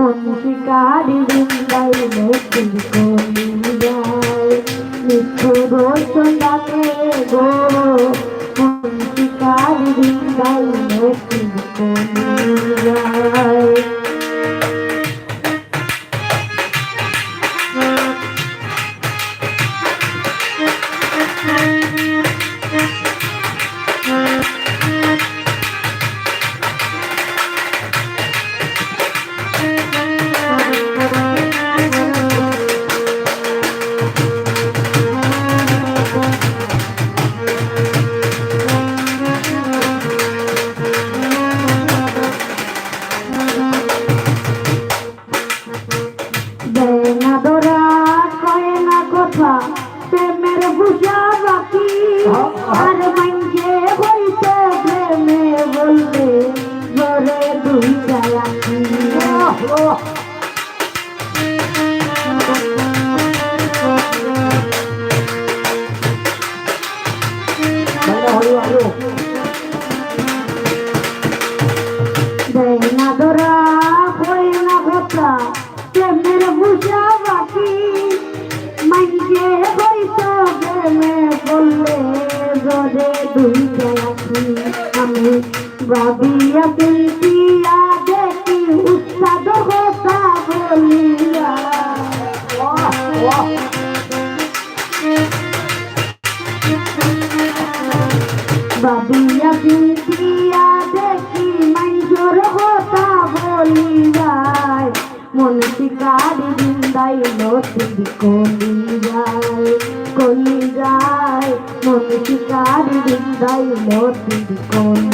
মন্ত্রিকারি বৃন্দাইলে কলি যায় নিষ্ঠুর ডাকে গো। মন্ত্রিকারি বৃন্দাইলে কলি যায় যায় কলি যায় মন শিকারি বৃন্দাই লতি কলি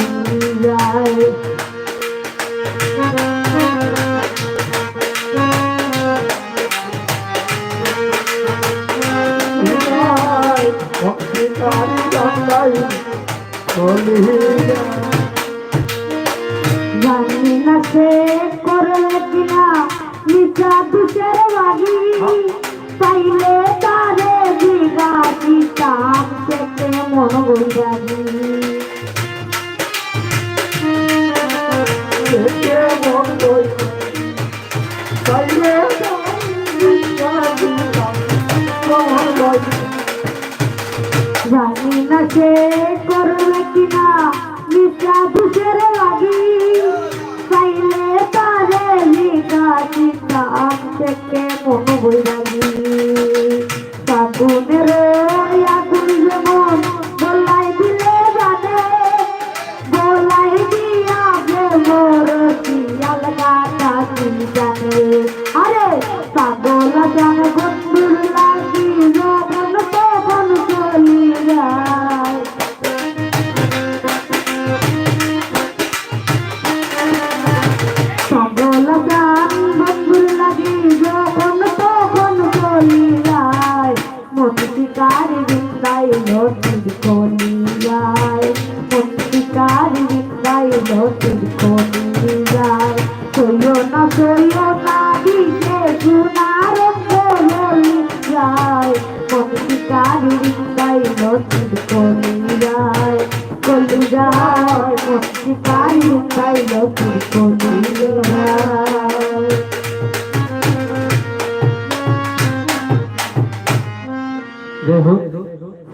কাপ থেকে মন বইরাগি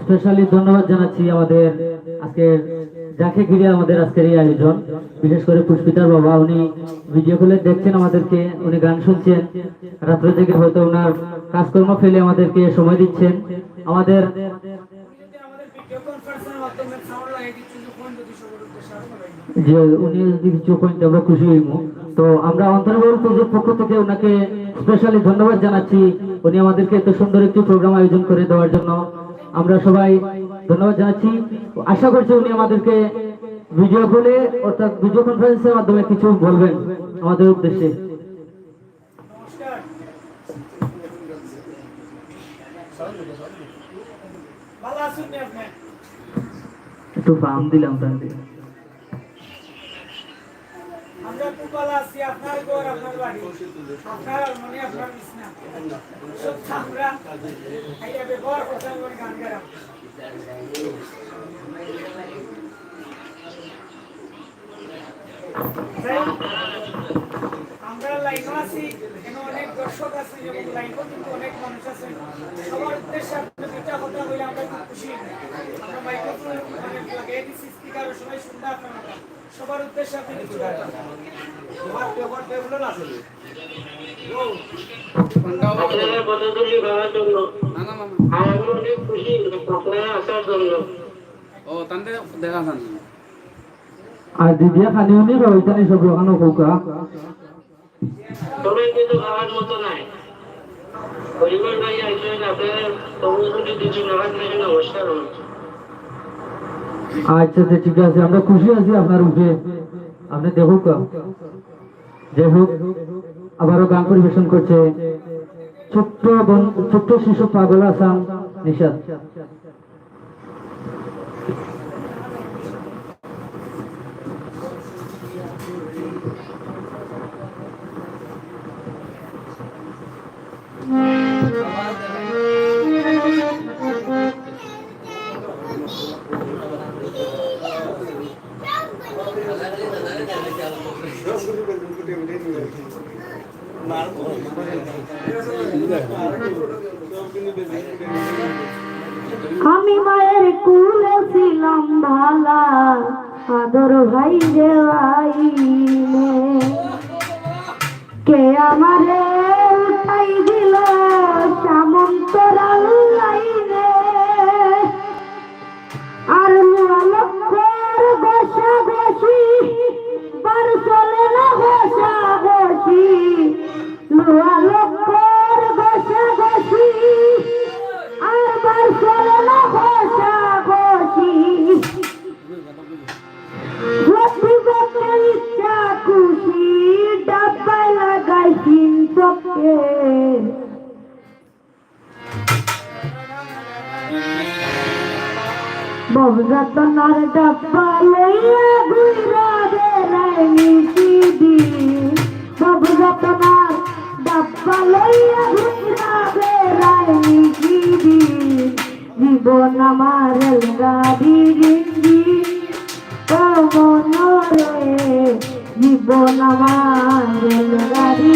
স্পেশালি ধন্যবাদ জানাচ্ছি আমাদের আজকের যাকে ঘিরে আমাদের আজকের এই আয়োজন। বিশেষ করে পুষ্পিতার বাবা, উনি ভিডিও কলে দেখছেন আমাদেরকে, উনি গান শুনছেন। রাত্রে থেকে হয়তো ওনার কাজকর্ম ফেলে আমাদেরকে সময় দিচ্ছেন। আমাদের ভিডিও কনফারেন্সের মাধ্যমে সাউন্ড লাগিয়ে দিচ্ছি যে ফোন যদি সবার উদ্দেশ্যে আরও লাগাই যে উনি যদি কিছু করেন আমরা খুশি হইব। তো আমরা অন্তর্বল পুজোর পক্ষ থেকে ওনাকে স্পেশালি ধন্যবাদ জানাচ্ছি। উনি আমাদেরকে এত সুন্দর একটি প্রোগ্রাম আয়োজন করে দেওয়ার জন্য। আমরা সবাই ধন্যবাদ জানাচ্ছি। আশা করছি উনি আমাদেরকে ভিডিও কলে অর্থাৎ ভিডিও কনফারেন্সের মাধ্যমে কিছু বলবেন আমাদের উদ্দেশ্যে। একটু ফার্ম দিলাম তাহলে। আমরা আপনার আপনার আপনার আপনার লাইনও আছি এখানে অনেক দর্শক আছে এবং লাইভও কিন্তু অনেক মানুষ আছে। সবার উদ্দেশ্যে আপনি দুইটা কথা বলে আমরা খুব খুশি। আমরা মাইক্রোফোন লাগিয়ে দিচ্ছি স্পিকার সবাই শুনতে আপনার। কথা। সবার উদ্দেশ্যে আপনি কিছু বলবেন। আপনারা পদতুলি করার জন্য? আমি অনেক খুশি আপনারা আসার জন্য। ও তান্তে দেখা যান। আর দিদিয়া খালি উনি ওইখানে সব ওখানে কৌকা তবে কিন্তু খাওয়ার মতো নাই। পরিবার ভাই আসবেন আপনারা পদতুলি দিচ্ছি নাগাদ থেকে নমস্কার আচ্ছা আচ্ছা ঠিক আছে, আমরা খুশি আছি আপনার উঠে আপনি দেখুক যাই হোক, আবারও গান পরিবেশন করছে। ছোট্ট ছোট্ট শিশু পাগল আসাম নিশাদ আদর ভাই রে আইনে কে আমারে উঠাই দিল সামন্তর লাইনে? আর লক্ষর বসা বসি, বার চলে না বসা বসি। লোয়া বহুযতনার ডাব্বা লইয়া ঘুরা বেড়ায় নিশি দিন। বহুযতনার ডাব্বা লইয়া ঘুরা বেড়ায় নিশি দিন। জীবন আমার গাড়ি জীবন আমার গাড়ি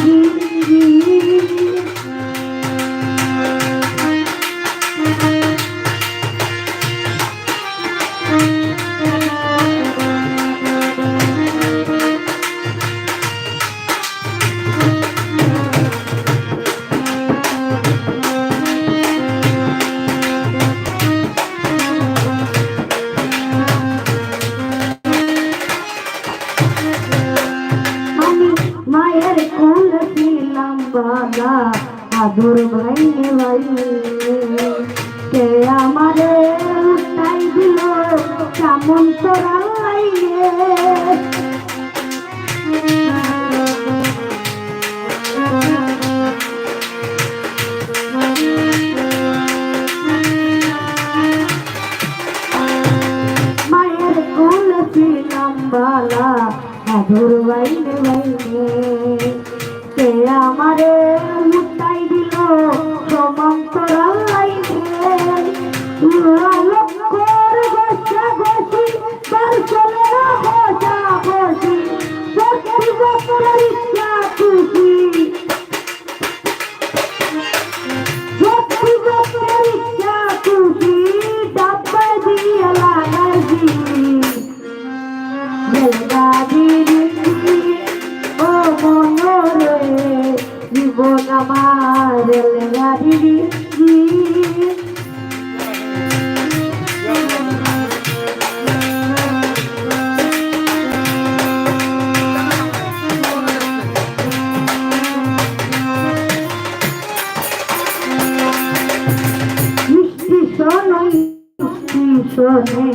শোনে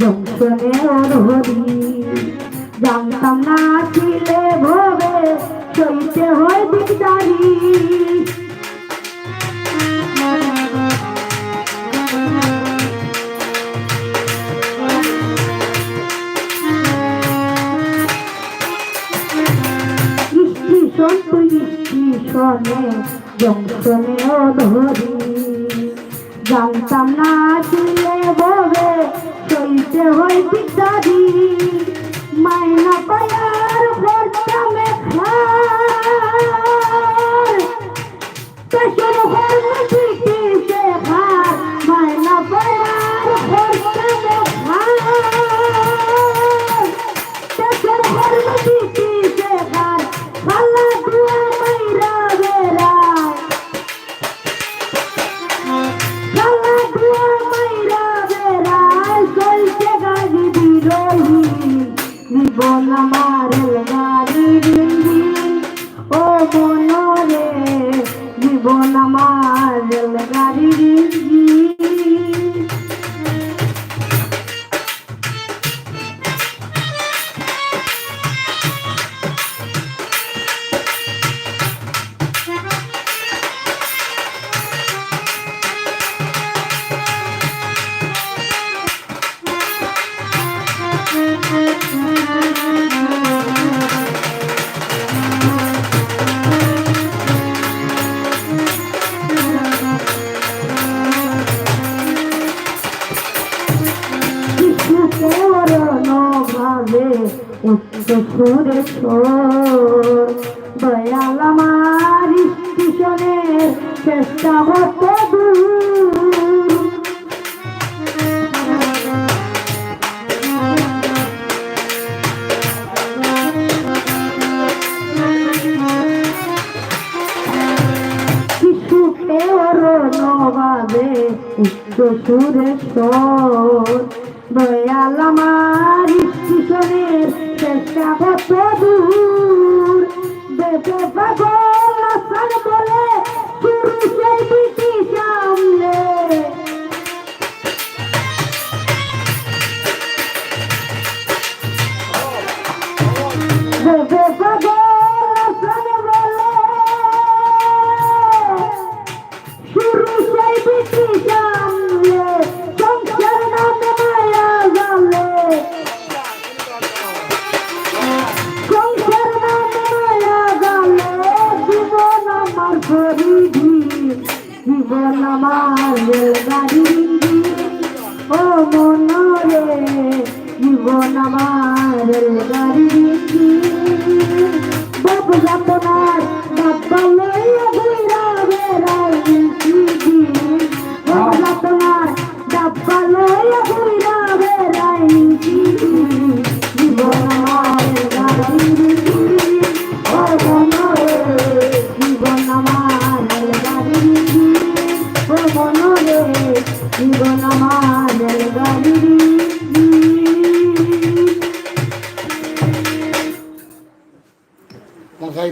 জংশনে ওর হরি জানতাম না ছিলে ভবে সুরে সোর দয়াল আমার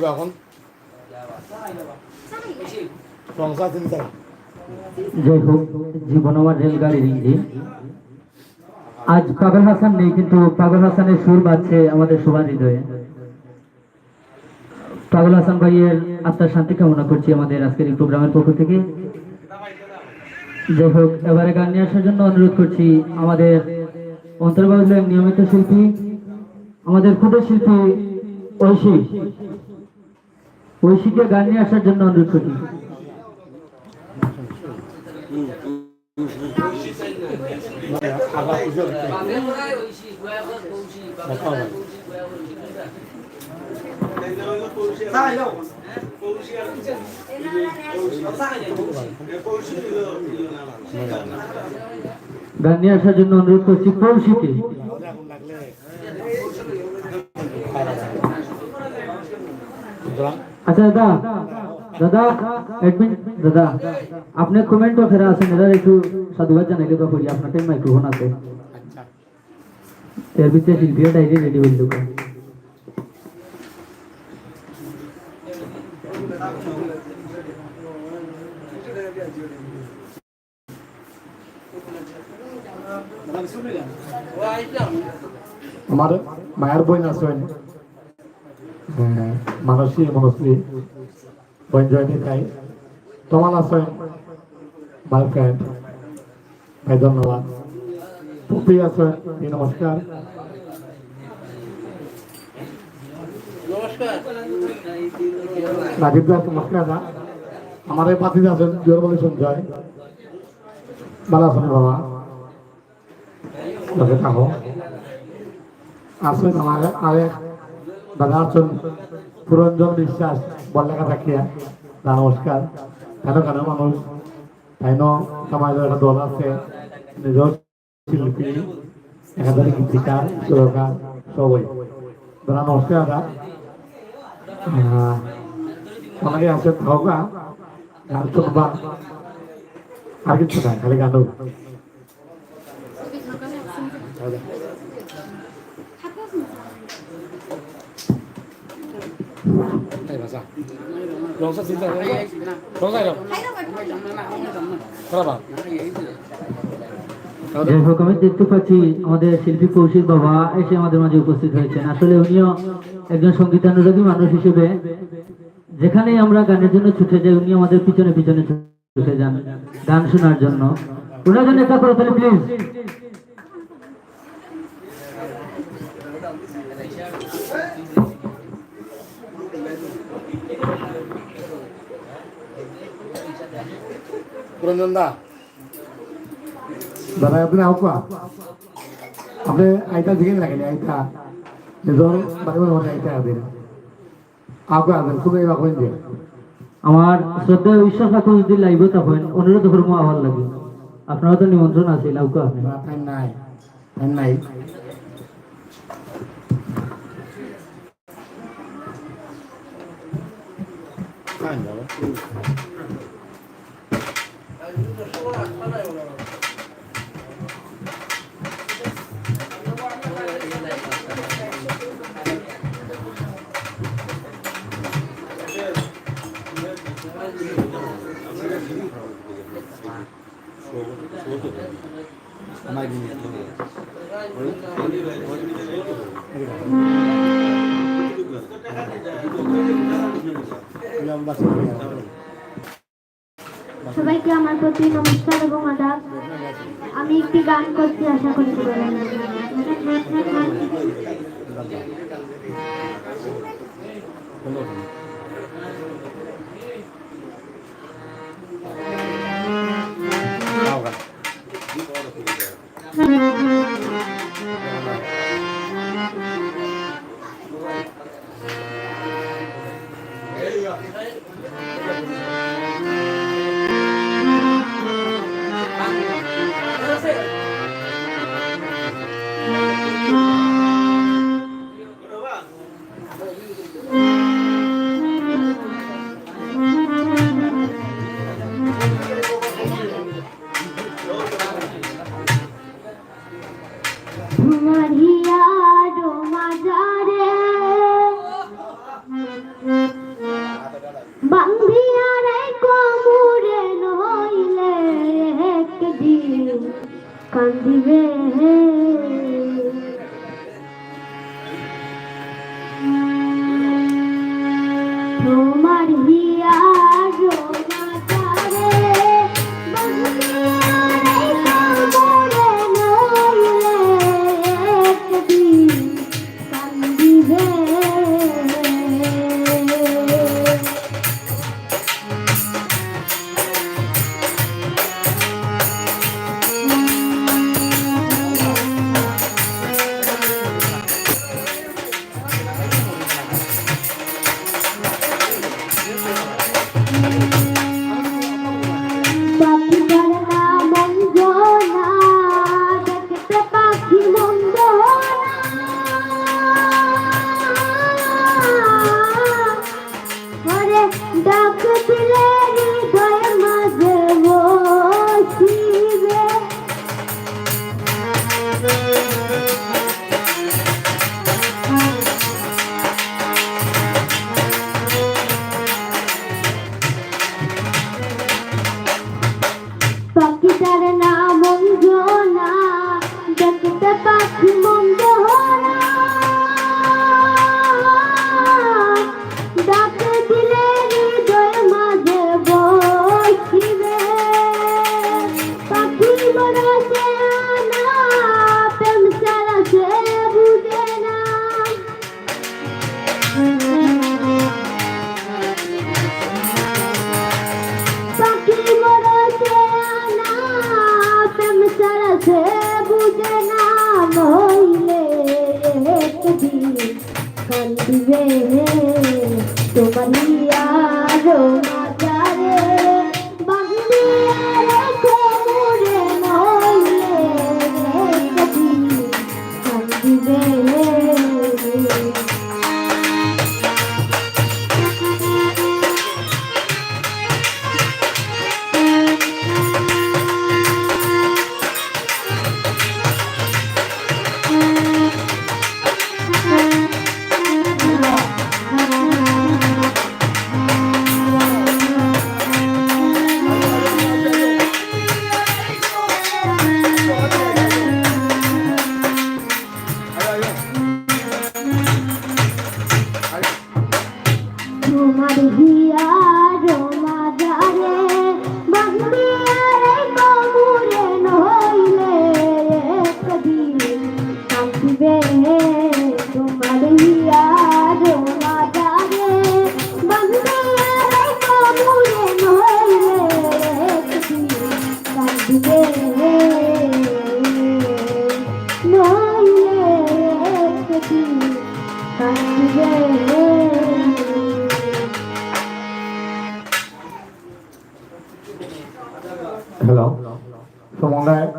গান এখন? সংসার তিনি যাই হোক, জীবন আমার রেলগাড়ির ইঞ্জিন। আজ পাগল হাসান নেই, কিন্তু পাগল হাসানের সুর বাজছে আমাদের সবার হৃদয়ে। পাগল হাসান ভাইয়ের আত্মার শান্তি কামনা করছি আমাদের আজকের এই প্রোগ্রামের পক্ষ থেকে। যাই হোক, এবারে গান নিয়ে আসার জন্য অনুরোধ করছি আমাদের অন্তর্বাহুলের নিয়মিত শিল্পী, আমাদের ক্ষুদ্র শিল্পী ঐশী। ঐশীকে গান নিয়ে আসার জন্য অনুরোধ হয় গান নিয়ে আসার জন্য অনুরোধ করছি কৌশিকে। লাগলে আচ্ছা দাদা। দাদা এক দাদা। আপনি কমেন্টও ফেরা আছেন এরা একটু সাধুবাদ জানাইলে তো করি আপনার টাইম মাইক্রোফোন আছে। আচ্ছা। এর ভিতরে শিল্পীরা ডাইরি রেডি হইল আমার মায়ের বই আছেন মানসী মনশ্রী বইন জয়নী তাই। তোমার আছেন মাই ফ্রেন্ড ভাই ধন্যবাদ। পুপি এই নমস্কার। রাজীব দাস নমস্কার। দা আমার এই পাতি আছেন জোর বলে সঞ্জয়। ভালো আছেন বাবা। তাদের কাহো আছেন আমার আরেক দাদা আছেন পুরঞ্জন বিশ্বাস, বল্লেখা থাকিয়া, নমস্কার। কেন কেন মানুষ? তাই ন সমাজের একটা দল আছে? নিজের শিল্পী একাধারে গীতিকার সুরকার সবাই ধরা নমস্কার দাদা। অনেকে আছে থাকা গান শুনবা। আর কিছু না খালি গান রংসা চিন্তা রংসা এরকম খারাপ যাই আমি দেখতে পাচ্ছি আমাদের শিল্পী কৌশিক বাবা এসে আমাদের মাঝে উপস্থিত হয়েছেন। আসলে উনিও একজন সঙ্গীতানুরাগী মানুষ হিসেবে। যেখানেই আমরা গানের জন্য ছুটে যাই উনি আমাদের পিছনে পিছনে ছুটে যান গান শোনার জন্য। ওনার জন্য একটা করে প্লিজ পুরঞ্জন দা দাদা আপনি আউকা আপনি আইতা দিকে লাগেন আইতা। আইতা আবেন আউকা আবেন খুব আমার শ্রদ্ধা বিশ্বাস রাখো যদি লাইব তখন অনুরোধ করব আবার লাগে। আপনারা তো নিমন্ত্রণ আছে লাউকা আপনি টাইম নাই টাইম নাই। Gracias. গান করছি আশা করি সবাই তোমার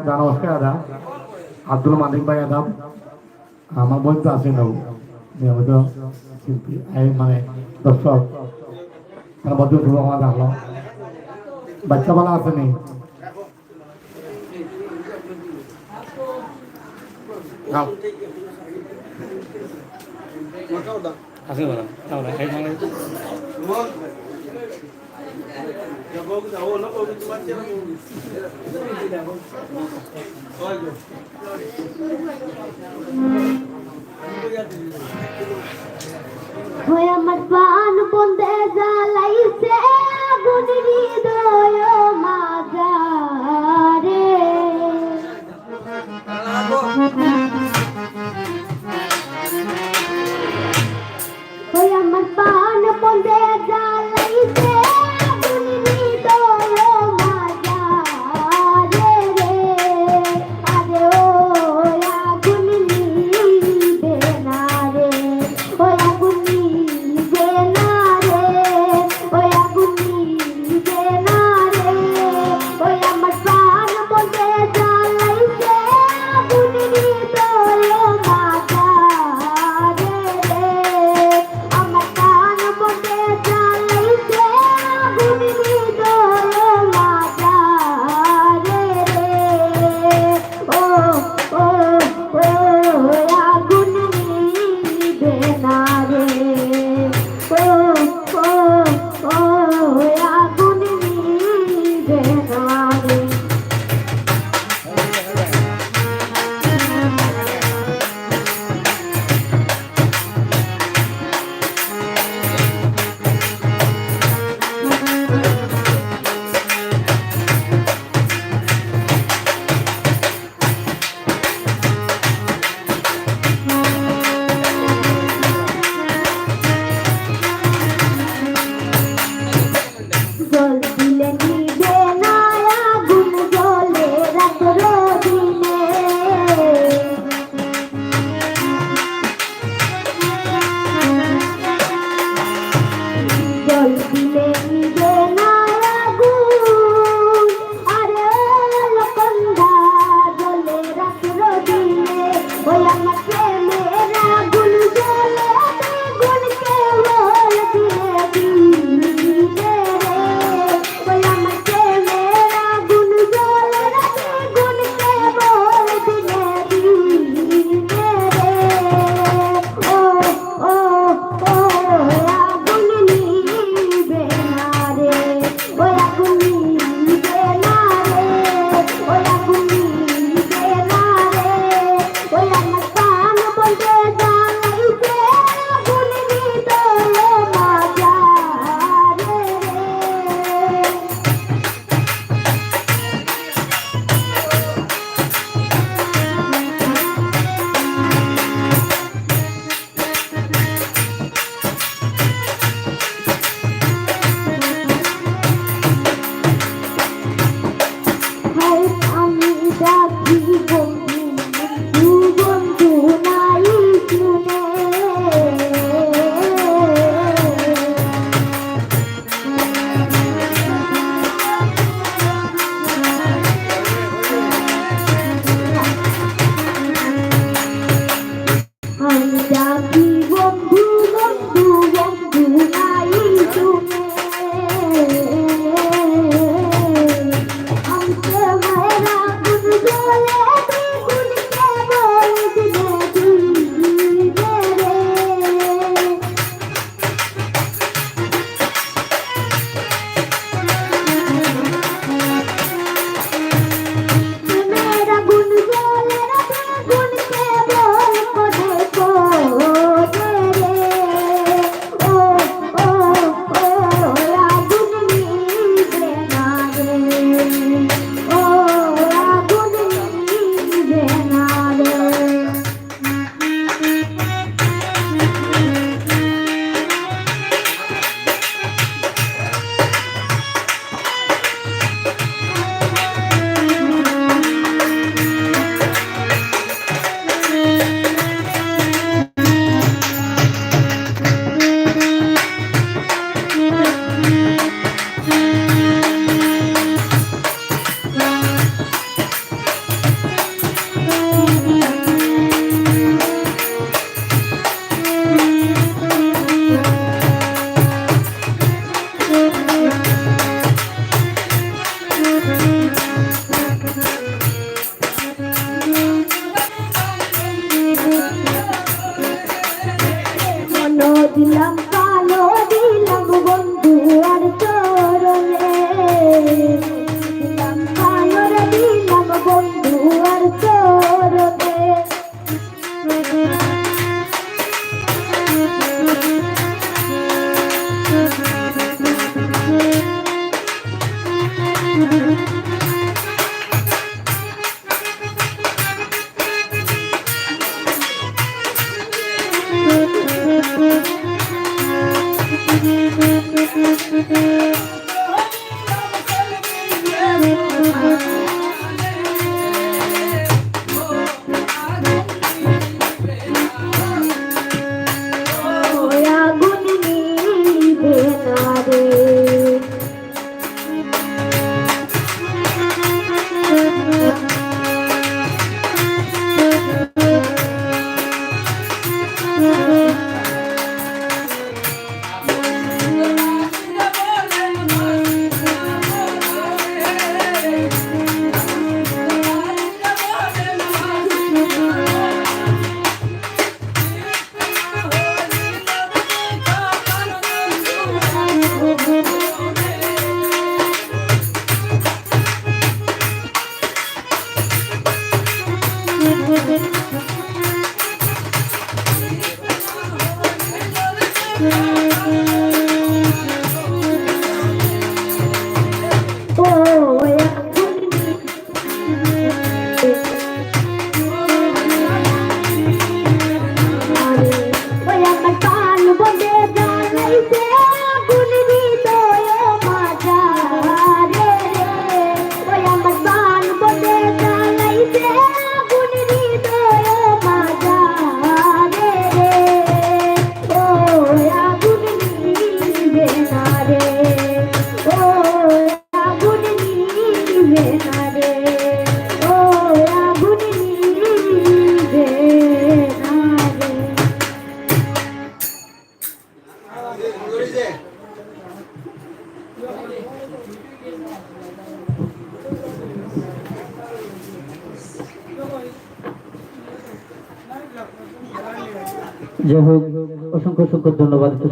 রানওয়াসকে আদা আব্দুল মালিক ভাই আদাম আমার বই তো আছে নাও শিল্পী মানে দর্শক। তার মধ্যে শুরু আমার বাচ্চা বলা আসেনি আসে বলা তাহলে হয় আমার প্রাণ বন্ধে জ্বালাইছে আগুন হৃদয় মাজারে।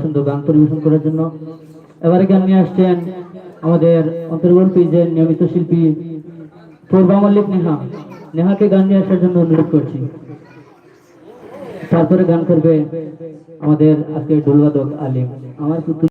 সুন্দর গান পরিবেশন করার জন্য। এবারে গান নিয়ে আসছেন আমাদের অন্তর্গত যে নিয়মিত শিল্পী পূর্বা মল্লিক নেহা। নেহাকে গান নিয়ে আসার জন্য অনুরোধ করছি। তারপরে গান করবে আমাদের আজকে ডুলবাদক আলিম। আমার পুত্র